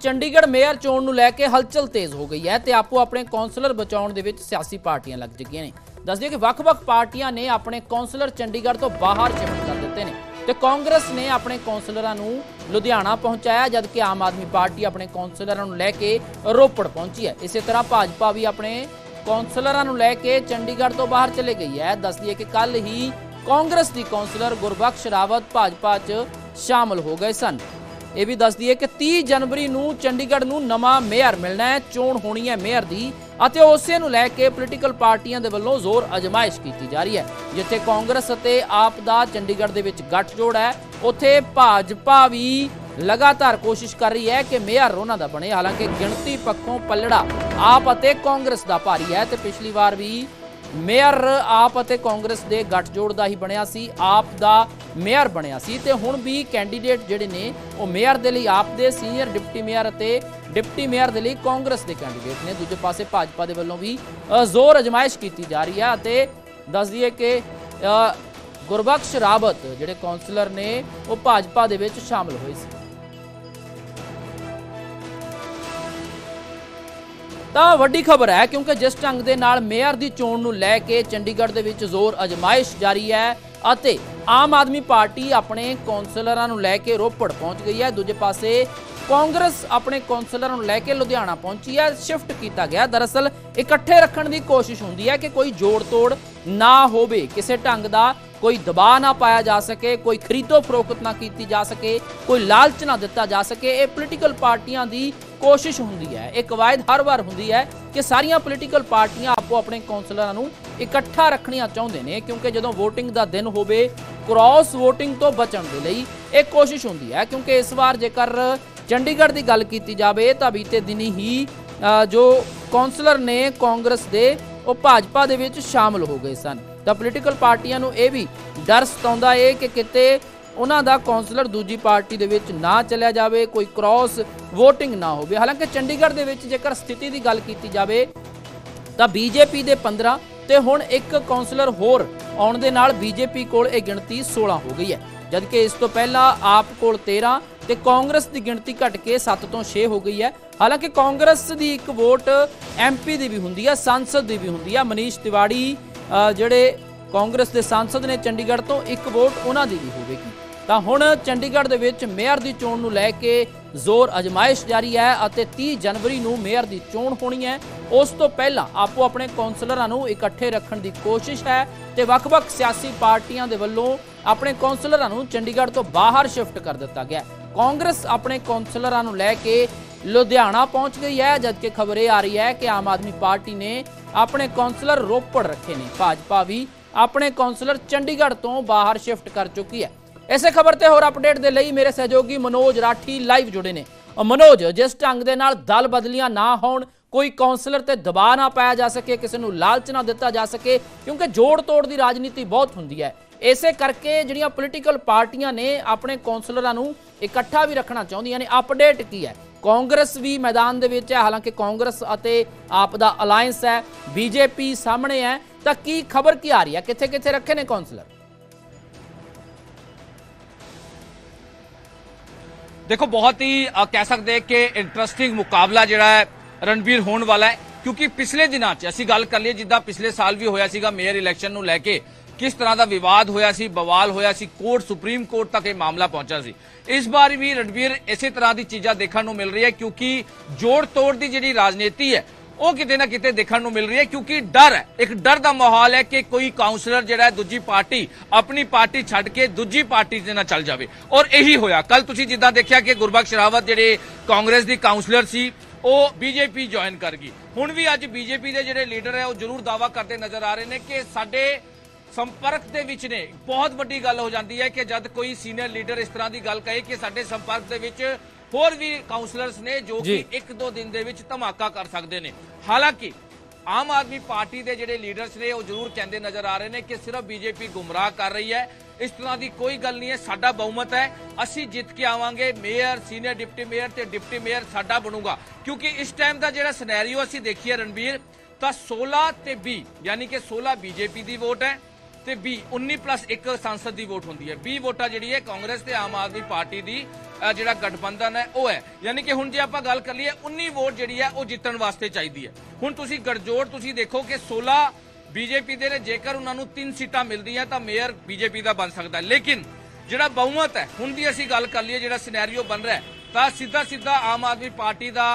Chandigarh mayor ਚੋਣ ਨੂੰ ਲੈ ਕੇ ਹਲਚਲ ਤੇਜ਼ ਹੋ ਗਈ ਹੈ ਤੇ ਆਪੋ ਆਪਣੇ ਕੌਂਸਲਰ ਬਚਾਉਣ ਦੇ ਵਿੱਚ ਸਿਆਸੀ ਪਾਰਟੀਆਂ ਲੱਗ ਚੁੱਕੀਆਂ ਨੇ। ਦੱਸਦੇ ਕਿ ਵੱਖ-ਵੱਖ ਪਾਰਟੀਆਂ ਨੇ ਆਪਣੇ ਕੌਂਸਲਰ ਚੰਡੀਗੜ੍ਹ ਤੋਂ ਬਾਹਰ ਸ਼ਿਫਟ ਕਰ ਦਿੱਤੇ ਨੇ ਤੇ ਕਾਂਗਰਸ ਨੇ ਆਪਣੇ ਕੌਂਸਲਰਾਂ ਨੂੰ ਲੁਧਿਆਣਾ ਪਹੁੰਚਾਇਆ, ਜਦਕਿ ਆਮ ਆਦਮੀ ਪਾਰਟੀ ਆਪਣੇ ਕੌਂਸਲਰਾਂ ਨੂੰ ਲੈ ਕੇ ਰੋਪੜ ਪਹੁੰਚੀ ਹੈ। ਇਸੇ ਤਰ੍ਹਾਂ ਭਾਜਪਾ ਵੀ ਆਪਣੇ ਕੌਂਸਲਰਾਂ ਨੂੰ ਲੈ ਕੇ ਚੰਡੀਗੜ੍ਹ ਤੋਂ ਬਾਹਰ ਚਲੇ ਗਈ ਹੈ। ਦੱਸਦੀ ਹੈ ਕਿ ਕੱਲ ਹੀ ਕਾਂਗਰਸ ਦੀ ਕੌਂਸਲਰ ਗੁਰਬਖਸ਼ ਰਾਵਤ ਭਾਜਪਾ 'ਚ ਸ਼ਾਮਲ ਹੋ ਗਏ ਸਨ। ਇਹ ਵੀ ਦੱਸਦੀ ਹੈ ਕਿ 30 ਜਨਵਰੀ ਨੂੰ ਚੰਡੀਗੜ੍ਹ ਨੂੰ ਨਵਾਂ ਮੇਅਰ ਮਿਲਣਾ ਹੈ, ਚੋਣ ਹੋਣੀ ਹੈ ਮੇਅਰ ਦੀ ਅਤੇ ਉਸੇ ਨੂੰ ਲੈ ਕੇ ਪੋਲੀਟੀਕਲ ਪਾਰਟੀਆਂ ਦੇ ਵੱਲੋਂ ਜ਼ੋਰ ਅਜਮਾਇਸ਼ ਕੀਤੀ ਜਾ ਰਹੀ ਹੈ, ਜਿੱਥੇ ਕਾਂਗਰਸ ਅਤੇ ਆਪ ਦਾ ਚੰਡੀਗੜ੍ਹ ਦੇ ਵਿੱਚ ਗੱਠਜੋੜ ਹੈ। ਉੱਥੇ ਭਾਜਪਾ ਵੀ ਲਗਾਤਾਰ ਕੋਸ਼ਿਸ਼ ਕਰ ਰਹੀ ਹੈ ਕਿ ਮੇਅਰ ਉਹਨਾਂ ਦਾ ਬਣੇ। ਹਾਲਾਂਕਿ ਗਿਣਤੀ ਪੱਖੋਂ ਪੱਲੜਾ ਆਪ ਅਤੇ ਕਾਂਗਰਸ ਦਾ ਭਾਰੀ ਹੈ ਤੇ ਪਿਛਲੀ ਵਾਰ ਵੀ ਮੇਅਰ ਆਪ ਅਤੇ ਕਾਂਗਰਸ ਦੇ ਗੱਠਜੋੜ ਦਾ ਹੀ ਬਣਿਆ ਸੀ। ਆਪ ਦਾ ਮੇਅਰ ਬਣਿਆ ਸੀ ਤੇ ਹੁਣ ਵੀ ਕੈਂਡੀਡੇਟ ਜਿਹੜੇ ਨੇ, ਉਹ ਮੇਅਰ ਦੇ ਲਈ ਆਪ ਦੇ ਸੀਨੀਅਰ ਡਿਪਟੀ ਮੇਅਰ ਅਤੇ ਡਿਪਟੀ ਮੇਅਰ ਦੇ ਲਈ ਕਾਂਗਰਸ ਦੇ ਕੈਂਡੀਡੇਟ ਨੇ। ਦੂਜੇ ਪਾਸੇ ਭਾਜਪਾ ਦੇ ਵੱਲੋਂ ਵੀ ਜ਼ੋਰ ਅਜਮਾਇਸ਼ ਕੀਤੀ ਜਾ ਰਹੀ ਹੈ ਅਤੇ ਦੱਸ ਦਈਏ ਕਿ ਗੁਰਬਖਸ਼ ਰਾਵਤ ਜਿਹੜੇ ਕਾਉਂਸਲਰ ਨੇ, ਉਹ ਭਾਜਪਾ ਦੇ ਵਿੱਚ ਸ਼ਾਮਲ ਹੋਏ ਸੀ। ਤਾਂ ਵੱਡੀ ਖਬਰ ਹੈ ਕਿਉਂਕਿ ਜਿਸ ਢੰਗ ਦੇ ਨਾਲ ਮੇਅਰ ਦੀ ਚੋਣ ਨੂੰ ਲੈ ਕੇ ਚੰਡੀਗੜ੍ਹ ਦੇ ਵਿੱਚ ਜ਼ੋਰ ਅਜਮਾਇਸ਼ ਜਾਰੀ ਹੈ ਅਤੇ ਆਮ ਆਦਮੀ ਪਾਰਟੀ ਆਪਣੇ ਕੌਂਸਲਰਾਂ ਨੂੰ ਲੈ ਕੇ ਰੋਪੜ ਪਹੁੰਚ ਗਈ ਹੈ। ਦੂਜੇ ਪਾਸੇ ਕਾਂਗਰਸ ਆਪਣੇ ਕੌਂਸਲਰਾਂ ਨੂੰ ਲੈ ਕੇ ਲੁਧਿਆਣਾ ਪਹੁੰਚੀ ਹੈ। ਸ਼ਿਫਟ ਕੀਤਾ ਗਿਆ। ਦਰਅਸਲ ਇਕੱਠੇ ਰੱਖਣ ਦੀ ਕੋਸ਼ਿਸ਼ ਹੁੰਦੀ ਹੈ ਕਿ ਕੋਈ ਜੋੜ ਤੋੜ ਨਾ ਹੋਵੇ। ਕਿਸੇ ਢੰਗ ਦਾ ਕੋਈ ਦਬਾਅ ਨਾ ਪਾਇਆ ਜਾ ਸਕੇ, ਕੋਈ ਖਰੀਦੋ ਫਰੋਖਤ ਨਾ ਕੀਤੀ ਜਾ ਸਕੇ, ਕੋਈ ਲਾਲਚ ਨਾ ਦਿੱਤਾ ਜਾ ਸਕੇ, ਇਹ ਪੋਲੀਟੀਕਲ ਪਾਰਟੀਆਂ ਦੀ ਕੋਸ਼ਿਸ਼ ਹੁੰਦੀ ਹੈ, ਇਹ ਕਵਾਇਦ ਹਰ ਵਾਰ ਹੁੰਦੀ ਹੈ ਕਿ ਸਾਰੀਆਂ ਪੋਲੀਟੀਕਲ ਪਾਰਟੀਆਂ ਆਪੋ ਆਪਣੇ ਕੌਂਸਲਰਾਂ ਨੂੰ ਇਕੱਠਾ ਰੱਖਣੀਆਂ ਚਾਹੁੰਦੇ ਨੇ, ਕਿਉਂਕਿ ਜਦੋਂ VOTING ਦਾ ਦਿਨ ਹੋਵੇ ਕ੍ਰਾਸ VOTING ਤੋਂ ਬਚਣ ਦੇ ਲਈ ਇਹ ਕੋਸ਼ਿਸ਼ ਹੁੰਦੀ ਹੈ, ਕਿਉਂਕਿ ਇਸ ਵਾਰ ਜੇਕਰ ਚੰਡੀਗੜ੍ਹ ਦੀ ਗੱਲ ਕੀਤੀ ਜਾਵੇ, ਤਾਂ ਬੀਤੇ ਦਿਨੀ ਹੀ ਜੋ ਕੌਂਸਲਰ ਨੇ ਕਾਂਗਰਸ ਦੇ, ਉਹ ਭਾਜਪਾ ਦੇ ਵਿੱਚ ਸ਼ਾਮਲ ਹੋ ਗਏ ਸਨ। ਤਾਂ ਪੋਲੀਟੀਕਲ ਪਾਰਟੀਆਂ ਨੂੰ ਇਹ ਵੀ ਡਰ ਸਤਾਉਂਦਾ ਏ ਕਿ ਕਿਤੇ ਉਹਨਾਂ ਦਾ ਕੌਂਸਲਰ ਦੂਜੀ ਪਾਰਟੀ ਦੇ ਵਿੱਚ ਨਾ ਚਲਿਆ ਜਾਵੇ, ਕੋਈ ਕ੍ਰਾਸ VOTING ਨਾ ਹੋਵੇ। ਹਾਲਾਂਕਿ ਚੰਡੀਗੜ੍ਹ ਦੇ ਵਿੱਚ ਜੇਕਰ ਸਥਿਤੀ ਦੀ ਗੱਲ ਕੀਤੀ ਜਾਵੇ, ਤਾਂ ਬੀਜੇਪੀ ਦੇ 15 ਤੇ ਹੁਣ ਇੱਕ ਕਾਉਂਸਲਰ ਹੋਰ ਆਉਣ ਦੇ ਨਾਲ ਬੀਜੇਪੀ ਕੋਲ ਇਹ ਗਿਣਤੀ 16 ਹੋ ਗਈ ਹੈ। ਜਦਕਿ ਇਸ ਤੋਂ ਪਹਿਲਾਂ ਆਪ ਕੋਲ 13 ਤੇ ਕਾਂਗਰਸ ਦੀ ਗਿਣਤੀ ਘਟ ਕੇ 7 ਤੋਂ 6 ਹੋ ਗਈ ਹੈ। ਹਾਲਾਂਕਿ ਕਾਂਗਰਸ ਦੀ ਇੱਕ ਵੋਟ ਐਮਪੀ ਦੀ ਵੀ ਹੁੰਦੀ ਹੈ, ਸੰਸਦ ਦੀ ਵੀ ਹੁੰਦੀ ਹੈ। ਮਨੀਸ਼ ਤਿਵਾੜੀ ਜਿਹੜੇ ਕਾਂਗਰਸ ਦੇ ਸਾਂਸਦ ਨੇ ਚੰਡੀਗੜ੍ਹ ਤੋਂ ਇੱਕ ਵੋਟ ਉਹਨਾਂ ਦੀ ਵੀ ਹੋਵੇਗੀ। ਤਾਂ ਹੁਣ ਚੰਡੀਗੜ੍ਹ ਦੇ ਵਿੱਚ ਮੇਅਰ ਦੀ ਚੋਣ ਨੂੰ ਲੈ ਕੇ ਜ਼ੋਰ ਅਜਮਾਇਸ਼ ਜਾਰੀ ਹੈ ਅਤੇ 30 ਜਨਵਰੀ ਨੂੰ ਮੇਅਰ ਦੀ ਚੋਣ ਹੋਣੀ ਹੈ। ਉਸ ਤੋਂ ਪਹਿਲਾਂ ਆਪੋ ਆਪਣੇ ਕੌਂਸਲਰਾਂ ਨੂੰ ਇਕੱਠੇ ਰੱਖਣ ਦੀ ਕੋਸ਼ਿਸ਼ ਹੈ ਤੇ ਵੱਖ-ਵੱਖ ਸਿਆਸੀ ਪਾਰਟੀਆਂ ਦੇ ਵੱਲੋਂ ਆਪਣੇ ਕੌਂਸਲਰਾਂ ਨੂੰ ਚੰਡੀਗੜ੍ਹ ਤੋਂ ਬਾਹਰ ਸ਼ਿਫਟ ਕਰ ਦਿੱਤਾ ਗਿਆ। ਕਾਂਗਰਸ ਆਪਣੇ ਕੌਂਸਲਰਾਂ ਨੂੰ ਲੈ ਕੇ ਲੁਧਿਆਣਾ ਪਹੁੰਚ ਗਈ ਹੈ, ਜਦਕਿ ਖਬਰ ਇਹ ਆ ਰਹੀ ਹੈ ਕਿ ਆਮ ਆਦਮੀ ਪਾਰਟੀ ਨੇ ਆਪਣੇ ਕੌਂਸਲਰ ਰੋਪੜ ਰੱਖੇ ਨੇ। ਭਾਜਪਾ ਵੀ ਆਪਣੇ ਕੌਂਸਲਰ ਚੰਡੀਗੜ੍ਹ ਤੋਂ ਬਾਹਰ ਸ਼ਿਫਟ ਕਰ ਚੁੱਕੀ ਹੈ। ਇਸੇ ਖਬਰ ਤੇ ਹੋਰ ਅਪਡੇਟ ਦੇ ਲਈ ਮੇਰੇ ਸਹਿਯੋਗੀ ਮਨੋਜ ਰਾਠੀ ਲਾਈਵ ਜੁੜੇ ਨੇ। ਮਨੋਜ, ਜਿਸ ਢੰਗ ਦੇ ਨਾਲ ਦਲ ਬਦਲੀਆਂ ਨਾ ਹੋਣ, ਕੋਈ ਕਾਉਂਸਲਰ ਤੇ ਦਬਾਅ ਨਾ ਪਾਇਆ ਜਾ ਸਕੇ, ਕਿਸੇ ਨੂੰ ਲਾਲਚ ਨਾ ਦਿੱਤਾ ਜਾ ਸਕੇ, ਕਿਉਂਕਿ ਜੋੜ ਤੋੜ ਦੀ ਰਾਜਨੀਤੀ ਬਹੁਤ ਹੁੰਦੀ ਹੈ। ਇਸੇ ਕਰਕੇ ਜਿਹੜੀਆਂ ਪੋਲੀਟੀਕਲ ਪਾਰਟੀਆਂ ਨੇ ਆਪਣੇ ਕਾਉਂਸਲਰਾਂ ਨੂੰ ਇਕੱਠਾ ਵੀ ਰੱਖਣਾ ਚਾਹੁੰਦੀਆਂ ਨੇ। ਅਪਡੇਟ ਕੀ ਹੈ? ਕਾਂਗਰਸ ਵੀ ਮੈਦਾਨ ਦੇ ਵਿੱਚ ਹੈ। ਹਾਲਾਂਕਿ ਕਾਂਗਰਸ ਅਤੇ ਆਪ ਦਾ ਅਲਾਈਅੰਸ ਹੈ, ਬੀਜੇਪੀ ਸਾਹਮਣੇ ਹੈ। ਤਾਂ ਕੀ ਖਬਰ ਕੀ ਆ ਰਹੀ ਹੈ? ਕਿੱਥੇ ਕਿੱਥੇ ਰੱਖੇ ਨੇ ਕਾਉਂਸਲਰ ਦੇਖੋ, ਬਹੁਤ ਹੀ ਕਹਿ ਸਕਦੇ ਕਿ ਇੰਟਰਸਟਿੰਗ ਮੁਕਾਬਲਾ ਜਿਹੜਾ ਹੈ, ਰਣਵੀਰ ਹੋਣ ਵਾਲਾ ਹੈ। ਕਿਉਂਕਿ ਪਿਛਲੇ ਦਿਨਾਂ 'ਚ ਅਸੀਂ ਗੱਲ ਕਰ ਲਈਏ, ਜਿੱਦਾਂ ਪਿਛਲੇ ਸਾਲ ਵੀ ਹੋਇਆ ਸੀਗਾ ਮੇਅਰ ਇਲੈਕਸ਼ਨ ਨੂੰ ਲੈ ਕੇ। ਕਿਸ ਤਰ੍ਹਾਂ ਦਾ ਵਿਵਾਦ ਹੋਇਆ ਸੀ, ਬਵਾਲ ਹੋਇਆ ਸੀ, ਕੋਰਟ, ਸੁਪਰੀਮ ਕੋਰਟ ਤੱਕ ਇਹ ਮਾਮਲਾ ਪਹੁੰਚਾ ਸੀ। ਇਸ ਵਾਰ ਵੀ ਰਣਵੀਰ ਇਸੇ ਤਰ੍ਹਾਂ ਦੀ ਚੀਜ਼ਾਂ ਦੇਖਣ ਨੂੰ ਮਿਲ ਰਹੀ ਹੈ ਕਿਉਂਕਿ ਜੋੜ ਤੋੜ ਦੀ ਜਿਹੜੀ ਰਾਜਨੀਤੀ ਹੈ, ਉਹ ਕਿਤੇ ਨਾ ਕਿਤੇ ਦੇਖਣ ਨੂੰ ਮਿਲ ਰਹੀ ਹੈ ਕਿਉਂਕਿ ਡਰ ਹੈ। ਇੱਕ ਡਰ ਦਾ ਮਾਹੌਲ ਹੈ ਕਿ ਕੋਈ ਕਾਉਂਸਲਰ ਜਿਹੜਾ ਹੈ ਦੂਜੀ ਪਾਰਟੀ, ਆਪਣੀ ਪਾਰਟੀ ਛੱਡ ਕੇ ਦੂਜੀ ਪਾਰਟੀ ਦੇ ਨਾਲ ਚੱਲ ਜਾਵੇ। ਔਰ ਇਹੀ ਹੋਇਆ। ਕੱਲ ਤੁਸੀਂ ਜਿੱਦਾਂ ਦੇਖਿਆ ਕਿ ਗੁਰਬਖਸ਼ ਸ਼ਰਾਵਤ ਜਿਹੜੇ ਕਾਂਗਰਸ ਦੀ ਕਾਉਂਸਲਰ ਸੀ, ਉਹ ਬੀਜੇਪੀ ਜੁਆਇਨ ਕਰ ਗਈ। ਹੁਣ ਵੀ ਅੱਜ ਬੀਜੇਪੀ ਦੇ ਜਿਹੜੇ ਲੀਡਰ ਹੈ, ਉਹ ਜ਼ਰੂਰ ਦਾਵਾ ਕਰਦੇ ਨਜ਼ਰ ਆ ਰਹੇ ਨੇ ਕਿ ਸਾਡੇ ਸੰਪਰਕ ਦੇ ਵਿੱਚ ਨੇ। ਬਹੁਤ ਵੱਡੀ ਗੱਲ ਹੋ ਜਾਂਦੀ ਹੈ ਕਿ ਜਦ ਕੋਈ ਸੀਨੀਅਰ ਲੀਡਰ ਇਸ ਤਰ੍ਹਾਂ ਦੀ ਗੱਲ ਕਹੇ ਕਿ ਸਾਡੇ ਸੰਪਰਕ ਦੇ ਵਿੱਚ ਹੋਰ ਵੀ ਕਾਉਂਸਲਰਸ ਨੇ ਜੋ ਕਿ। ਇੱਕ ਦੋ ਦਿਨ ਦੇ ਵਿੱਚ ਧਮਾਕਾ ਕਰ ਸਕਦੇ ਨੇ। ਹਾਲਾਂਕਿ ਆਮ ਆਦਮੀ ਪਾਰਟੀ ਦੇ ਜਿਹੜੇ ਲੀਡਰਸ ਨੇ ਉਹ ਜ਼ਰੂਰ ਕਹਿੰਦੇ ਨਜ਼ਰ ਆ ਰਹੇ ਨੇ ਕਿ ਸਿਰਫ ਬੀਜੇਪੀ ਗੁੰਮਰਾਹ ਕਰ ਰਹੀ ਹੈ। ਇਸ ਤਰ੍ਹਾਂ ਦੀ ਕੋਈ ਗੱਲ ਨਹੀਂ ਹੈ ਸਾਡਾ ਬਹੁਮਤ ਹੈ। ਅਸੀਂ ਜਿੱਤ ਕੇ ਆਵਾਂਗੇ ਮੇਅਰ ਸੀਨੀਅਰ ਡਿਪਟੀ ਮੇਅਰ ਤੇ ਡਿਪਟੀ ਮੇਅਰ ਸਾਡਾ ਬਣੂਗਾ। ਕਿਉਂਕਿ ਇਸ ਟਾਈਮ ਦਾ ਜਿਹੜਾ ਸਿਨੈਰੀਓ ਅਸੀਂ ਦੇਖੀਏ ਰਣਵੀਰ ਤਾਂ 16 ਤੇ 20 ਯਾਨੀ ਕਿ 16 ਬੀਜੇਪੀ ਦੀ ਵੋਟ ਹੈ। ਤੇ 20 19 ਪਲੱਸ 1 ਸੰਸਦ ਦੀ ਵੋਟ ਹੁੰਦੀ ਹੈ। 20 ਵੋਟਾਂ ਜਿਹੜੀ ਹੈ ਕਾਂਗਰਸ ਤੇ ਆਮ ਆਦਮੀ ਪਾਰਟੀ ਦੀ ਜਿਹੜਾ ਗਠਬੰਧਨ ਹੈ, ਉਹ ਹੈ। ਯਾਨੀ ਕਿ ਹੁਣ ਜੇ ਆਪਾਂ ਗੱਲ ਕਰ ਲਈਏ 19 ਵੋਟ ਜਿਹੜੀ ਹੈ, ਉਹ ਜਿੱਤਣ ਵਾਸਤੇ ਚਾਹੀਦੀ ਹੈ। ਹੁਣ ਤੁਸੀਂ ਗੜਜੋੜ, ਤੁਸੀਂ ਦੇਖੋ ਕਿ 16 ਬੀਜੇਪੀ ਦੇ ਨੇ, ਜੇਕਰ ਉਹਨਾਂ ਨੂੰ 3 ਸੀਟਾਂ ਮਿਲਦੀਆਂ ਤਾਂ ਮੇਅਰ ਬੀਜੇਪੀ ਦਾ ਬਣ ਸਕਦਾ ਲੇਕਿਨ ਜਿਹੜਾ ਬਹੁਮਤ ਹੈ, ਹੁਣ ਦੀ ਅਸੀਂ ਗੱਲ ਕਰ ਲਈਏ, ਜਿਹੜਾ ਸਿਨੈਰੀਓ ਬਣ ਰਿਹਾ ਤਾਂ ਸਿੱਧਾ ਸਿੱਧਾ ਆਮ ਆਦਮੀ ਪਾਰਟੀ ਦਾ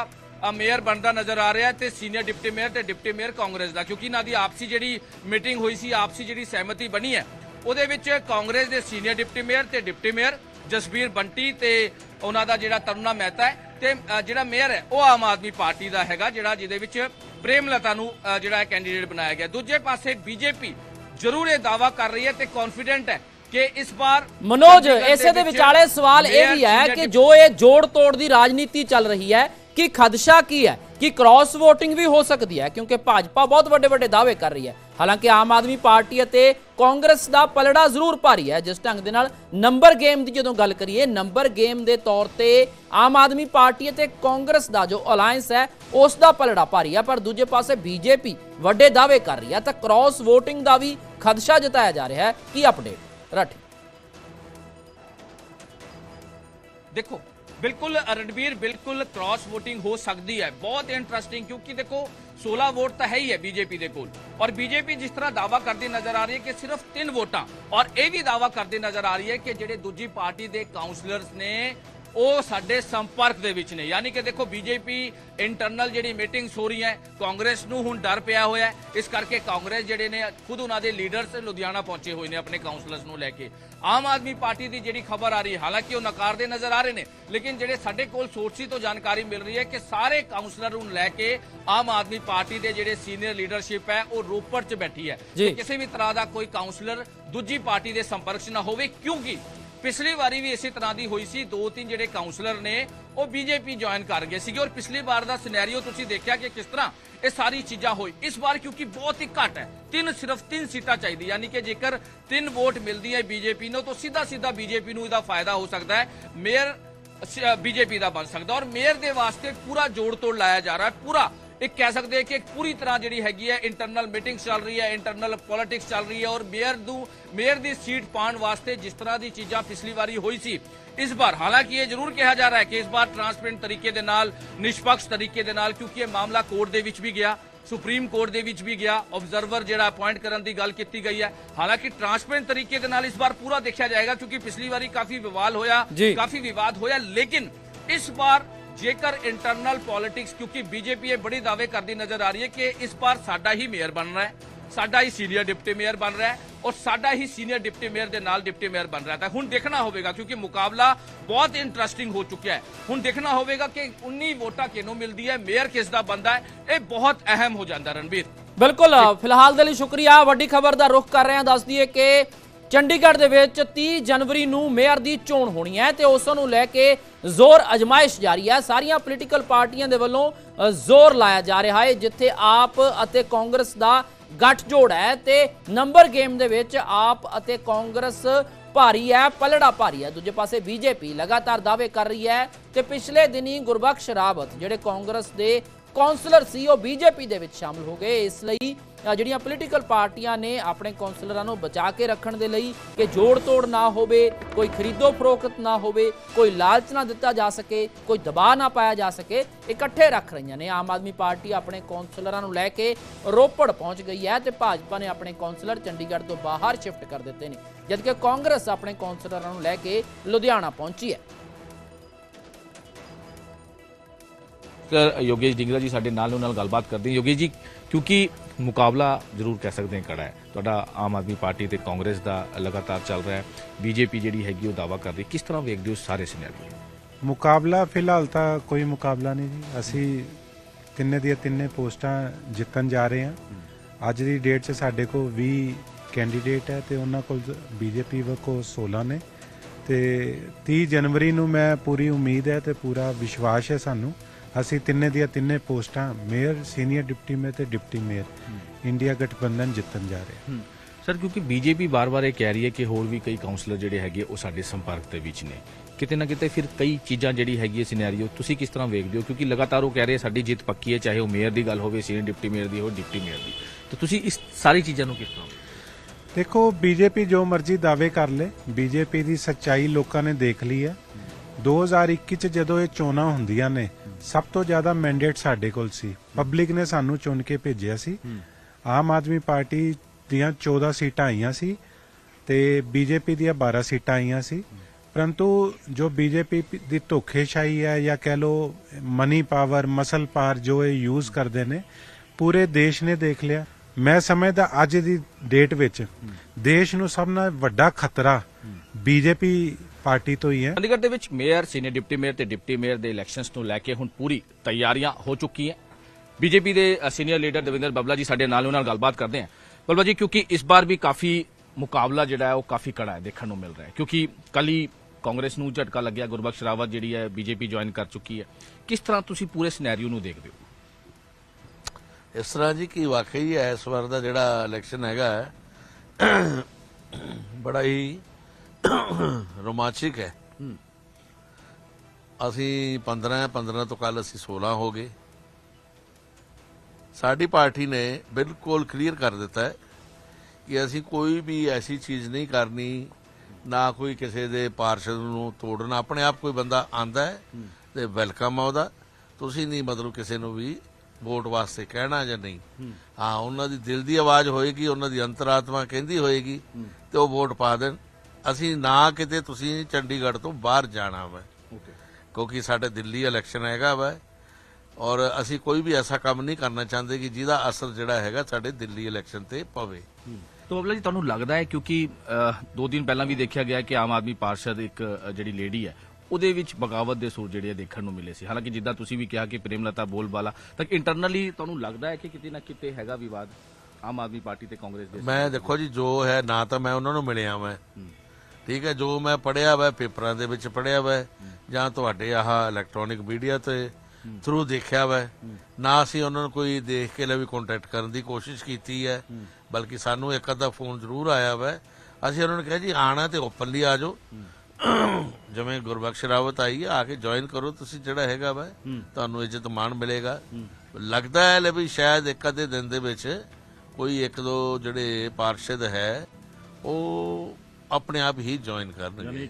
ਮੇਅਰ ਬਣਦਾ ਨਜ਼ਰ ਆ ਰਿਹਾ ਤੇ ਸੀਨੀਅਰ ਡਿਪਟੀ ਮੇਅਰ ਤੇ ਡਿਪਟੀ ਮੇਅਰ ਕਾਂਗਰਸ ਦਾ ਕਿਉਂਕਿ ਇਹਨਾਂ ਦੀ ਆਪਸੀ ਜਿਹੜੀ ਮੀਟਿੰਗ ਹੋਈ ਸੀ ਆਪਸੀ ਜਿਹੜੀ ਸਹਿਮਤੀ ਬਣੀ ਹੈ ਉਹਦੇ ਵਿੱਚ ਕਾਂਗਰਸ ਦੇ ਸੀਨੀਅਰ ਡਿਪਟੀ ਮੇਅਰ ਤੇ ਡਿਪਟੀ ਮੇਅਰ ਜਸਬੀਰ ਬੰਟੀ ਤੇ ਉਹਨਾਂ ਦਾ ਜਿਹੜਾ ਤਰੁਣਾ ਮਹਿਤਾ ਹੈ ਤੇ ਜਿਹੜਾ ਮੇਅਰ ਹੈ ਉਹ ਆਮ ਆਦਮੀ ਪਾਰਟੀ ਦਾ ਹੈਗਾ ਜਿਹੜਾ ਜਿਹਦੇ ਵਿੱਚ ਪ੍ਰੇਮਲਤਾ ਨੂੰ ਅ, ਜਿਹੜਾ ਕੈਂਡੀਡੇਟ ਬਣਾਇਆ ਗਿਆ। ਦੂਜੇ ਪਾਸੇ ਬੀਜੇਪੀ ਜ਼ਰੂਰ ਇਹ ਦਾਵਾ ਕਰ ਰਹੀ ਹੈ ਤੇ ਕੌਨਫੀਡੈਂਟ ਹੈ ਕਿ ਇਸ ਵਾਰ ਮਨੋਜ ਇਸੇ ਦੇ ਵਿੱਚ ਵਿਚਾਲੇ ਸਵਾਲ ਇਹ ਵੀ ਹੈ ਕਿ ਜੋ ਇਹ ਜੋੜ ਤੋੜ ਦੀ ਰਾਜਨੀਤੀ ਚੱਲ ਰਹੀ ਹੈ ਕਿ ਖਦਸ਼ਾ ਕੀ ਹੈ? ਕਿ ਕ੍ਰਾਸ VOTING ਵੀ ਹੋ ਸਕਦੀ ਹੈ? ਕਿਉਂਕਿ ਭਾਜਪਾ ਬਹੁਤ ਵੱਡੇ ਵੱਡੇ ਦਾਅਵੇ ਕਰ ਰਹੀ ਹੈ। ਹਾਲਾਂਕਿ ਆਮ ਆਦਮੀ ਪਾਰਟੀ ਅਤੇ ਕਾਂਗਰਸ ਦਾ ਪਲੜਾ ਜ਼ਰੂਰ ਭਾਰੀ ਹੈ। ਜਿਸ ਢੰਗ ਦੇ ਨਾਲ ਨੰਬਰ ਗੇਮ ਦੀ ਜਦੋਂ ਗੱਲ ਕਰੀਏ, ਨੰਬਰ ਗੇਮ ਦੇ ਤੌਰ ਤੇ ਆਮ ਆਦਮੀ ਪਾਰਟੀ ਅਤੇ ਕਾਂਗਰਸ ਦਾ ਜੋ ਅਲਾਈਅੰਸ ਹੈ, ਉਸ ਦਾ ਪਲੜਾ ਭਾਰੀ ਹੈ। ਪਰ ਦੂਜੇ ਪਾਸੇ ਬੀਜੇਪੀ ਵੱਡੇ ਦਾਅਵੇ ਕਰ ਰਹੀ ਹੈ। ਤਾਂ ਕ੍ਰਾਸ VOTING ਦਾ ਵੀ ਖਦਸ਼ਾ ਜਤਾਇਆ ਜਾ ਰਿਹਾ ਹੈ। ਕੀ ਅਪਡੇਟ ਰਾਠੀ ਦੇਖੋ, ਬਿਲਕੁਲ ਰਣਬੀਰ, ਬਿਲਕੁਲ ਕ੍ਰਾਸ VOTING ਹੋ ਸਕਦੀ ਹੈ। ਬਹੁਤ ਇੰਟਰਸਟਿੰਗ ਕਿਉਂਕਿ ਦੇਖੋ 16 ਵੋਟ ਤਾਂ ਹੈ ਹੀ ਹੈ ਬੀਜੇਪੀ ਦੇ ਕੋਲ। ਔਰ ਬੀਜੇਪੀ ਜਿਸ ਤਰ੍ਹਾਂ ਦਾਵਾ ਕਰਦੀ ਨਜ਼ਰ ਆ ਰਹੀ ਹੈ ਕਿ ਸਿਰਫ 3 ਵੋਟਾਂ, ਔਰ ਇਹ ਵੀ ਦਾਵਾ ਕਰਦੀ ਨਜ਼ਰ ਆ ਰਹੀ ਹੈ ਕਿ ਜਿਹੜੇ ਦੂਜੀ ਪਾਰਟੀ ਦੇ ਕਾਉਂਸਲਰਸ ਨੇ ਉਹ ਸਾਡੇ ਸੰਪਰਕ ਦੇ ਵਿੱਚ ਨੇ। ਯਾਨੀ ਕਿ ਦੇਖੋ ਬੀਜੇਪੀ ਇੰਟਰਨਲ ਜਿਹੜੀ ਮੀਟਿੰਗਸ ਹੋ ਰਹੀਆਂ ਕਾਂਗਰਸ ਨੂੰ ਹੁਣ ਡਰ ਪਿਆ ਹੋਇਆ ਇਸ ਕਰਕੇ ਕਾਂਗਰਸ ਜਿਹੜੇ ਨੇ ਖੁਦ ਉਹਨਾਂ ਦੇ ਲੀਡਰਸ ਲੁਧਿਆਣਾ ਪਹੁੰਚੇ ਹੋਏ ਨੇ ਆਪਣੇ ਕਾਉਂਸਲਰਸ ਨੂੰ ਲੈ ਕੇ। ਆਮ ਆਦਮੀ ਪਾਰਟੀ ਦੀ ਜਿਹੜੀ ਖਬਰ ਆ ਰਹੀ ਹੈ ਹਾਲਾਂਕਿ ਉਹ ਨਕਾਰਦੇ ਨਜ਼ਰ ਆ ਰਹੇ ਨੇ ਲੇਕਿਨ ਜਿਹੜੇ ਸਾਡੇ ਕੋਲ ਸੋਰਸੀ ਤੋਂ ਜਾਣਕਾਰੀ ਮਿਲ ਰਹੀ ਹੈ ਕਿ ਸਾਰੇ ਕਾਉਂਸਲਰ ਨੂੰ ਲੈ ਕੇ ਆਮ ਆਦਮੀ ਪਾਰਟੀ ਦੇ ਜਿਹੜੇ ਸੀਨੀਅਰ ਲੀਡਰਸ਼ਿਪ ਹੈ ਉਹ ਰੋਪੜ 'ਚ ਬੈਠੀ ਹੈ। ਕਿਸੇ ਵੀ ਤਰ੍ਹਾਂ ਦਾ ਕੋਈ ਕਾਉਂਸਲਰ ਦੂਜੀ ਪਾਰਟੀ ਦੇ ਸੰਪਰਕ 'ਚ ਨਾ ਹੋਵੇ ਕਿਉਂਕਿ ਪਿਛਲੀ ਵਾਰੀ ਵੀ ਇਸੇ ਤਰ੍ਹਾਂ ਦੀ ਹੋਈ ਸੀ। ਦੋ ਤਿੰਨ ਜਿਹੜੇ ਕਾਉਂਸਲਰ ਨੇ, ਉਹ ਬੀਜੇਪੀ ਜੁਆਇਨ ਕਰ ਗਏ ਸੀਗੇ। ਔਰ ਪਿਛਲੀ ਵਾਰ ਦਾ ਸਿਨੈਰੀਓ ਤੁਸੀਂ ਦੇਖਿਆ ਕਿ ਕਿਸ ਤਰ੍ਹਾਂ ਇਹ ਸਾਰੀ ਚੀਜ਼ਾਂ ਹੋਈ। ਇਸ ਵਾਰ ਕਿਉਂਕਿ ਬਹੁਤ ਹੀ ਘੱਟ ਹੈ। ਤਿੰਨ ਸਿਰਫ ਤਿੰਨ ਸੀਟਾਂ ਚਾਹੀਦੀ ਯਾਨੀ ਕਿ ਜੇਕਰ ਤਿੰਨ ਵੋਟ ਮਿਲਦੀ ਹੈ ਬੀਜੇਪੀ ਨੂੰ, ਤਾਂ ਸਿੱਧਾ ਸਿੱਧਾ ਬੀਜੇਪੀ ਨੂੰ ਇਹਦਾ ਫਾਇਦਾ ਹੋ ਸਕਦਾ ਹੈ। ਮੇਅਰ ਬੀਜੇਪੀ ਦਾ ਬਣ ਸਕਦਾ। ਔਰ ਮੇਅਰ ਦੇ ਵਾਸਤੇ ਪੂਰਾ ਜੋੜ ਤੋੜ ਲਾਇਆ ਜਾ ਰਿਹਾ ਹੈ। ਪੂਰਾ ਇੱਕ ਕਹਿ ਸਕਦੇ ਕਿ ਇੱਕ ਪੂਰੀ ਤਰ੍ਹਾਂ ਜਿਹੜੀ ਹੈਗੀ ਹੈ ਇੰਟਰਨਲ ਮੀਟਿੰਗਸ ਚੱਲ ਰਹੀ ਹੈ ਇੰਟਰਨਲ ਪੋਲਿਟਿਕਸ ਚੱਲ ਰਹੀ ਹੈ ਔਰ ਮੇਅਰ ਨੂੰ ਮੇਅਰ ਦੀ ਸੀਟ ਪਾਉਣ ਵਾਸਤੇ ਜਿਸ ਤਰ੍ਹਾਂ ਦੀ ਚੀਜ਼ਾਂ ਪਿਛਲੀ ਵਾਰੀ ਹੋਈ ਸੀ ਇਸ ਵਾਰ ਹਾਲਾਂਕਿ ਇਹ ਜ਼ਰੂਰ ਕਿਹਾ ਜਾ ਰਿਹਾ ਹੈ ਕਿ ਇਸ ਵਾਰ ਟਰਾਂਸਪੇਰੈਂਟ ਤਰੀਕੇ ਦੇ ਨਾਲ ਨਿਸ਼ਪਕਸ਼ ਤਰੀਕੇ ਦੇ ਨਾਲ ਕਿਉਂਕਿ ਇਹ ਮਾਮਲਾ ਕੋਰਟ ਦੇ ਵਿੱਚ ਵੀ ਗਿਆ ਸੁਪਰੀਮ ਕੋਰਟ ਦੇ ਵਿੱਚ ਵੀ ਗਿਆ ਆਬਜ਼ਰਵਰ ਜਿਹੜਾ ਅਪਾਇੰਟ ਕਰਨ ਦੀ ਗੱਲ ਕੀਤੀ ਗਈ ਹੈ ਹਾਲਾਂਕਿ ਟਰਾਂਸਪੇਰੈਂਟ ਤਰੀਕੇ ਦੇ ਨਾਲ ਇਸ ਵਾਰ ਪੂਰਾ ਦੇਖਿਆ ਜਾਏਗਾ ਕਿਉਂਕਿ ਪਿਛਲੀ ਵਾਰੀ ਕਾਫੀ ਵਿਵਾਦ ਹੋਇਆ। ਕਾਫੀ ਵਿਵਾਦ ਹੋਇਆ ਲੇਕਿਨ ਇਸ ਵਾਰ ਜੇਕਰ ਇੰਟਰਨਲ ਪੋਲਿਟਿਕਸ ਕਿਉਂਕਿ ਬੀਜੇਪੀ ਇਹ ਬੜੀ ਦਾਅਵੇ ਕਰਦੀ ਨਜ਼ਰ ਆ ਰਹੀ ਹੈ ਕਿ ਇਸ ਵਾਰ ਸਾਡਾ ਹੀ ਮੇਅਰ ਬਣ ਹੈ, ਸਾਡਾ ਹੀ ਸੀਨੀਅਰ ਡਿਪਟੀ ਮੇਅਰ ਬਣ ਰਿਹਾ ਹੈ ਔਰ ਸਾਡਾ ਹੀ ਸੀਨੀਅਰ ਡਿਪਟੀ ਮੇਅਰ ਦੇ ਨਾਲ ਡਿਪਟੀ ਮੇਅਰ ਬਣ ਰਿਹਾ ਹੈ। ਹੁਣ ਦੇਖਣਾ ਹੋਵੇਗਾ, ਕਿਉਂਕਿ ਮੁਕਾਬਲਾ ਬਹੁਤ ਇੰਟਰਸਟਿੰਗ ਹੋ ਚੁੱਕਿਆ ਹੈ। ਹੁਣ ਦੇਖਣਾ ਹੋਵੇਗਾ ਕਿ 19 ਵੋਟਾਂ ਕਿਹਨੂੰ ਮਿਲਦੀ ਹੈ ਮੇਅਰ ਕਿਸ ਦਾ ਬੰਦਾ ਹੈ, ਇਹ ਬਹੁਤ ਅਹਿਮ ਹੋ ਜਾਂਦਾ ਰਣਬੀਰ। ਬਿਲਕੁਲ, ਫਿਲਹਾਲ ਦੇ ਲਈ ਸ਼ੁਕਰੀਆ। ਵੱਡੀ ਖਬਰ ਦਾ ਰੁਖ ਕਰ ਰਹੇ ਹਾਂ, ਦੱਸ ਦਈਏ ਕਿ ਚੰਡੀਗੜ੍ਹ ਦੇ ਵਿੱਚ 30 ਜਨਵਰੀ ਨੂੰ ਮੇਅਰ ਦੀ ਚੋਣ ਹੋਣੀ ਹੈ ਤੇ ਉਸ ਨੂੰ ਲੈ ਕੇ ਜ਼ੋਰ ਅਜਮਾਇਸ਼ ਜਾਰੀ ਹੈ। ਸਾਰੀਆਂ ਪੋਲੀਟੀਕਲ ਪਾਰਟੀਆਂ ਦੇ ਵੱਲੋਂ ਜ਼ੋਰ ਲਾਇਆ ਜਾ ਰਿਹਾ ਹੈ, ਜਿੱਥੇ ਆਪ ਅਤੇ ਕਾਂਗਰਸ ਦਾ ਗੱਠਜੋੜ ਹੈ ਤੇ ਨੰਬਰ ਗੇਮ ਦੇ ਵਿੱਚ ਆਪ ਅਤੇ ਕਾਂਗਰਸ ਭਾਰੀ ਹੈ, ਪਲੜਾ ਭਾਰੀ ਹੈ। ਦੂਜੇ ਪਾਸੇ ਬੀਜੇਪੀ ਲਗਾਤਾਰ ਦਾਅਵੇ ਕਰ ਰਹੀ ਹੈ ਤੇ ਪਿਛਲੇ ਦਿਨੀ ਗੁਰਬਖਸ਼ ਰਾਵਤ, ਜਿਹੜੇ ਕਾਂਗਰਸ ਦੇ ਕੌਂਸਲਰ ਸੀ, ਉਹ ਬੀਜੇਪੀ ਦੇ ਵਿੱਚ ਸ਼ਾਮਲ ਹੋ ਗਏ। ਇਸ ਲਈ ਜਿਹੜੀਆਂ ਪੋਲੀਟੀਕਲ ਪਾਰਟੀਆਂ ਨੇ ਆਪਣੇ ਕੌਂਸਲਰਾਂ ਨੂੰ ਬਚਾ ਕੇ ਰੱਖਣ ਦੇ ਲਈ ਕਿ ਜੋੜ ਤੋੜ ਨਾ ਹੋਵੇ, ਕੋਈ ਖਰੀਦੋ ਫਰੋਖਤ ਨਾ ਹੋਵੇ, ਕੋਈ ਲਾਲਚ ਨਾ ਦਿੱਤਾ ਜਾ ਸਕੇ, ਕੋਈ ਦਬਾਅ ਨਾ ਪਾਇਆ ਜਾ ਸਕੇ, ਇਕੱਠੇ ਰੱਖ ਰਹੀਆਂ ਨੇ। ਆਮ ਆਦਮੀ ਪਾਰਟੀ ਆਪਣੇ ਕੌਂਸਲਰਾਂ ਨੂੰ ਲੈ ਕੇ ਰੋਪੜ ਪਹੁੰਚ ਗਈ ਹੈ ਤੇ ਭਾਜਪਾ ਨੇ ਆਪਣੇ ਕੌਂਸਲਰ ਚੰਡੀਗੜ੍ਹ ਤੋਂ ਬਾਹਰ ਸ਼ਿਫਟ ਕਰ ਦਿੱਤੇ ਨੇ, ਜਦਕਿ ਕਾਂਗਰਸ ਆਪਣੇ ਕੌਂਸਲਰਾਂ ਨੂੰ ਲੈ ਕੇ ਲੁਧਿਆਣਾ ਪਹੁੰਚੀ ਹੈ। ਯੋਗੇਸ਼ ਡਿੰਗਰਾ ਜੀ ਸਾਡੇ ਨਾਲ ਨਾਲ ਗੱਲਬਾਤ ਕਰਦੇ ਹਾਂ। ਯੋਗੇਸ਼ ਜੀ, ਕਿਉਂਕਿ ਮੁਕਾਬਲਾ ਜ਼ਰੂਰ ਕਹਿ ਸਕਦੇ ਹਾਂ ਕੜਾ ਹੈ। ਤੁਹਾਡਾ ਆਮ ਆਦਮੀ ਪਾਰਟੀ ਤੇ ਕਾਂਗਰਸ ਦਾ ਲਗਾਤਾਰ ਚੱਲ ਰਿਹਾ ਹੈ। ਬੀਜੇਪੀ ਜਿਹੜੀ ਹੈਗੀ, ਉਹ ਦਾਵਾ ਕਰਦੀ ਕਿਸ ਤਰ੍ਹਾਂ ਵੇਖਦੇ ਹੋ ਸਾਰੇ ਸਿਨੈਰੀਓ ਮੁਕਾਬਲਾ ਫਿਲਹਾਲ ਤਾਂ ਕੋਈ ਮੁਕਾਬਲਾ ਨਹੀਂ ਜੀ। ਅਸੀਂ ਤਿੰਨੇ ਦੀਆਂ ਤਿੰਨੇ ਪੋਸਟਾਂ ਜਿੱਤਣ ਜਾ ਰਹੇ ਹਾਂ। ਅੱਜ ਦੀ ਡੇਟ 'ਚ ਸਾਡੇ ਕੋਲ 20 ਕੈਂਡੀਡੇਟ ਹੈ ਤੇ ਉਹਨਾਂ ਕੋਲ ਬੀਜੇਪੀ ਕੋਲ 16 ਨੇ। ਤੇ 30 ਜਨਵਰੀ ਨੂੰ ਮੈਂ ਪੂਰੀ ਉਮੀਦ ਹੈ ਤੇ ਪੂਰਾ ਵਿਸ਼ਵਾਸ ਹੈ ਸਾਨੂੰ ਅਸੀਂ ਤਿੰਨੇ ਦੀਆਂ ਤਿੰਨੇ ਪੋਸਟਾਂ ਮੇਅਰ ਸੀਨੀਅਰ ਡਿਪਟੀ ਮੇਅਰ ਤੇ ਡਿਪਟੀ ਮੇਅਰ ਇੰਡੀਆ ਗਠਬੰਧਨ ਜਿੱਤਣ ਜਾ ਰਹੇ। ਹਾਂ। ਸਰ ਕਿਉਂਕਿ ਬੀਜੇਪੀ ਬਾਰ-ਬਾਰ ਇਹ ਕਹਿ ਰਹੀ ਹੈ ਕਿ ਹੋਰ ਵੀ ਕਈ ਕਾਉਂਸਲਰ ਜਿਹੜੇ ਹੈਗੇ ਉਹ ਸਾਡੇ ਸੰਪਰਕ ਦੇ ਵਿੱਚ ਨੇ। ਕਿਤੇ ਨਾ ਕਿਤੇ ਫਿਰ ਕਈ ਚੀਜ਼ਾਂ ਜਿਹੜੀ ਹੈਗੀ ਹੈ ਸਿਨੈਰੀਓ ਤੁਸੀਂ ਕਿਸ ਤਰ੍ਹਾਂ ਵੇਖਦੇ ਹੋ? ਕਿਉਂਕਿ ਲਗਾਤਾਰ ਉਹ ਕਹਿ ਰਹੇ ਸਾਡੀ ਜਿੱਤ ਪੱਕੀ ਹੈ ਚਾਹੇ ਉਹ ਮੇਅਰ ਦੀ ਗੱਲ ਹੋਵੇ ਸੀਨੀਅਰ ਡਿਪਟੀ ਮੇਅਰ ਦੀ ਹੋਵੇ ਡਿਪਟੀ ਮੇਅਰ ਦੀ। ਤਾਂ ਤੁਸੀਂ ਇਸ ਸਾਰੀ ਚੀਜ਼ਾਂ ਨੂੰ ਕਿਸ ਤਰ੍ਹਾਂ ਹੋ? ਦੇਖੋ ਬੀਜੇਪੀ ਜੋ ਮਰਜ਼ੀ ਦਾਅਵੇ ਕਰ ਲੇ ਬੀਜੇਪੀ ਦੀ ਸੱਚਾਈ ਲੋਕਾਂ ਨੇ ਦੇਖ ਲਈ ਹੈ। 2021 ਚ ਜਦੋਂ ਇਹ ਚੋਣਾਂ ਹੁੰਦੀਆਂ ਨੇ ਸਭ ਤੋਂ ਜ਼ਿਆਦਾ ਮੈਂਡੇਟ ਸਾਡੇ ਕੋਲ ਸੀ। ਪਬਲਿਕ ਨੇ ਸਾਨੂੰ ਚੁਣ ਕੇ ਭੇਜਿਆ ਸੀ। ਆਮ ਆਦਮੀ ਪਾਰਟੀ ਦੀਆਂ 14 ਸੀਟਾਂ ਆਈਆਂ ਸੀ ਤੇ ਬੀਜੇਪੀ ਦੀਆਂ 12 ਸੀਟਾਂ ਆਈਆਂ ਸੀ। ਪਰੰਤੂ ਜੋ ਬੀਜੇਪੀ ਦੀ ਧੋਖੇਸ਼ਾਹੀ ਹੈ ਜਾਂ ਕਹਿ ਲੋ ਮਨੀ ਪਾਵਰ ਮਸਲ ਪਾਰ ਜੋ ਇਹ ਯੂਜ਼ ਕਰਦੇ ਨੇ ਪੂਰੇ ਦੇਸ਼ ਨੇ ਦੇਖ ਲਿਆ। ਮੈਂ ਸਮਝਦਾ ਅੱਜ ਦੀ ਡੇਟ ਵਿੱਚ ਦੇਸ਼ ਨੂੰ ਸਭ ਨਾਲ ਵੱਡਾ ਖਤਰਾ ਬੀਜੇਪੀ ਪਾਰਟੀ ਤੋਂ ਹੀ ਹੈ। ਚੰਡੀਗੜ੍ਹ ਦੇ ਵਿੱਚ ਮੇਅਰ ਸੀਨੀਅਰ ਡਿਪਟੀ ਮੇਅਰ ਤੇ ਡਿਪਟੀ ਮੇਅਰ ਦੇ ਇਲੈਕਸ਼ਨਸ ਨੂੰ ਲੈ ਕੇ ਹੁਣ ਪੂਰੀ ਤਿਆਰੀਆਂ ਹੋ ਚੁੱਕੀਆਂ। ਬੀਜੇਪੀ ਦੇ ਸੀਨੀਅਰ ਲੀਡਰ ਦਵਿੰਦਰ ਬਬਲਾ ਜੀ ਸਾਡੇ ਨਾਲ ਉਹਨਾਂ ਨਾਲ ਗੱਲਬਾਤ ਕਰਦੇ ਹਾਂ। ਬਬਲਾ ਜੀ ਕਿਉਂਕਿ ਇਸ ਵਾਰ ਵੀ ਕਾਫੀ ਮੁਕਾਬਲਾ ਜਿਹੜਾ ਹੈ ਉਹ ਕਾਫੀ ਕੜਾ ਹੈ ਦੇਖਣ ਨੂੰ ਮਿਲ ਰਿਹਾ ਹੈ। ਕਿਉਂਕਿ ਕੱਲੀ ਕਾਂਗਰਸ ਨੂੰ ਝਟਕਾ ਲੱਗਿਆ ਗੁਰਬਖਸ਼ ਰਾਵਤ ਜਿਹੜੀ ਹੈ ਬੀਜੇਪੀ ਜੁਆਇਨ ਕਰ ਚੁੱਕੀ ਹੈ। ਕਿਸ ਤਰ੍ਹਾਂ ਤੁਸੀਂ ਪੂਰੇ ਸਿਨੈਰੀਓ ਨੂੰ ਦੇਖਦੇ ਹੋ? ਇਸ ਤਰ੍ਹਾਂ ਜੀ ਕਿ ਵਾਕਈ ਹੈ ਇਸ ਵਾਰ ਦਾ ਜਿਹੜਾ ਇਲੈਕਸ਼ਨ ਹੈਗਾ ਬੜਾ ਹੀ ਰੋਮਾਂਚਿਕ ਹੈ। ਅਸੀਂ 15 ਹੈ 15 ਤੋਂ ਕੱਲ ਅਸੀਂ 16 ਹੋ ਗਏ। ਸਾਡੀ ਪਾਰਟੀ ਨੇ ਬਿਲਕੁਲ ਕਲੀਅਰ ਕਰ ਦਿੱਤਾ ਹੈ ਕਿ ਅਸੀਂ ਕੋਈ ਵੀ ਐਸੀ ਚੀਜ਼ ਨਹੀਂ ਕਰਨੀ ਨਾ ਕੋਈ ਕਿਸੇ ਦੇ ਪਾਰਸ਼ਦ ਨੂੰ ਤੋੜਨਾ। ਆਪਣੇ ਆਪ ਕੋਈ ਬੰਦਾ ਆਂਦਾ ਹੈ ਤੇ ਵੈਲਕਮ ਆ ਉਹਦਾ। ਤੁਸੀਂ ਨਹੀਂ ਮਤਲਬ ਕਿਸੇ ਨੂੰ ਵੀ ਵੋਟ ਵਾਸਤੇ ਕਹਿਣਾ ਜਾਂ ਨਹੀਂ। ਹਾਂ। ਉਹਨਾਂ ਦੀ ਦਿਲ ਦੀ ਆਵਾਜ਼ ਹੋਏਗੀ ਉਹਨਾਂ ਦੀ ਅੰਤਰਾਤਮਾ ਕਹਿੰਦੀ ਹੋਏਗੀ ਤੇ ਉਹ ਵੋਟ ਪਾ ਦੇਣ। ਅਸੀਂ ਨਾ ਕਿਤੇ ਤੁਸੀਂ ਚੰਡੀਗੜ੍ਹ ਤੋਂ ਬਾਹਰ ਜਾਣਾ ਵਾ। ਕਿਉਂਕਿ ਸਾਡੇ ਦਿੱਲੀ ਇਲੈਕਸ਼ਨ ਹੈਗਾ ਵਾ ਔਰ ਅਸੀਂ ਕੋਈ ਵੀ ਐਸਾ ਕੰਮ ਨਹੀਂ ਕਰਨਾ ਚਾਹੁੰਦੇ ਕਿ ਜਿਹਦਾ ਅਸਰ ਜਿਹੜਾ ਹੈਗਾ ਸਾਡੇ ਦਿੱਲੀ ਇਲੈਕਸ਼ਨ ਤੇ ਪਵੇ। ਤਾਂ ਬਬਲਾ ਜੀ ਤੁਹਾਨੂੰ ਲੱਗਦਾ ਹੈ ਕਿਉਂਕਿ ਦੋ ਦਿਨ ਪਹਿਲਾਂ ਵੀ ਦੇਖਿਆ ਗਿਆ ਕਿ ਆਮ ਆਦਮੀ ਪਾਰਸ਼ਦ ਇੱਕ ਜਿਹੜੀ ਲੇਡੀ ਹੈ ਉਹਦੇ ਵਿੱਚ ਬਗਾਵਤ ਦੇ ਸੂਰ ਜਿਹੜੇ ਦੇਖਣ ਨੂੰ ਮਿਲੇ ਸੀ। ਹਾਲਾਂਕਿ ਜਿੱਦਾਂ ਤੁਸੀਂ ਵੀ ਕਿਹਾ ਕਿ ਪ੍ਰੇਮਲਤਾ ਬੋਲਬਾਲਾ ਤਾਂ ਇੰਟਰਨਲੀ ਤੁਹਾਨੂੰ ਲੱਗਦਾ ਹੈ ਕਿ ਕਿਤੇ ਨਾ ਕਿਤੇ ਹੈਗਾ ਵਿਵਾਦ ਆਮ ਆਦਮੀ ਪਾਰਟੀ ਤੇ ਕਾਂਗਰਸ ਦੇ ਮੈਂ ਦੇਖੋ ਜੀ ਜੋ ਹੈ ਨਾ ਤਾਂ ਮੈਂ ਉਹਨਾਂ ਨੂੰ ਮਿਲਿਆ ਮੈਂ ਠੀਕ ਹੈ, ਜੋ ਮੈਂ ਪੜਿਆ ਵਾ, ਪੇਪਰਾਂ ਦੇ ਵਿੱਚ ਪੜਿਆ ਵਾ, ਜਾਂ ਤੁਹਾਡੇ ਆਹ ਇਲੈਕਟ੍ਰੋਨਿਕ ਮੀਡੀਆ ਤੇ ਥਰੂ ਦੇਖਿਆ ਵਾ, ਨਾ ਅਸੀਂ ਉਹਨਾਂ ਨੂੰ ਕੋਈ ਦੇਖ ਕੇ ਲੈ ਵੀ ਕੰਟੈਕਟ ਕਰਨ ਦੀ ਕੋਸ਼ਿਸ਼ ਕੀਤੀ ਹੈ, ਬਲਕਿ ਸਾਨੂੰ ਇੱਕ ਅੱਧਾ ਫੋਨ ਜ਼ਰੂਰ ਆਇਆ ਵਾ, ਅਸੀਂ ਉਹਨਾਂ ਨੂੰ ਕਿਹਾ ਜੀ ਆਣਾ ਤੇ ਓਪਨਲੀ ਆ ਜਾਓ। ਜਿਵੇਂ ਗੁਰਬਖਸ਼ ਰਾਵਤ ਆਈ, ਆ ਕੇ ਜੁਆਇਨ ਕਰੋ, ਤੁਸੀਂ ਜਿਹੜਾ ਹੈਗਾ ਵਾ, ਤੁਹਾਨੂੰ ਇੱਜ਼ਤ ਮਾਣ ਮਿਲੇਗਾ। ਲੱਗਦਾ ਹੈ ਲੈ ਵੀ ਸ਼ਾਇਦ ਇੱਕ ਅੱਧੇ ਦਿਨ ਦੇ ਵਿੱਚ ਕੋਈ ਇੱਕ ਦੋ ਜਿਹੜੇ ਪਾਰਸ਼ਦ ਹੈ, ਉਹ ਆਪਣੇ ਆਪ ਹੀ ਜੁਆਇਨ ਕਰਨਗੇ।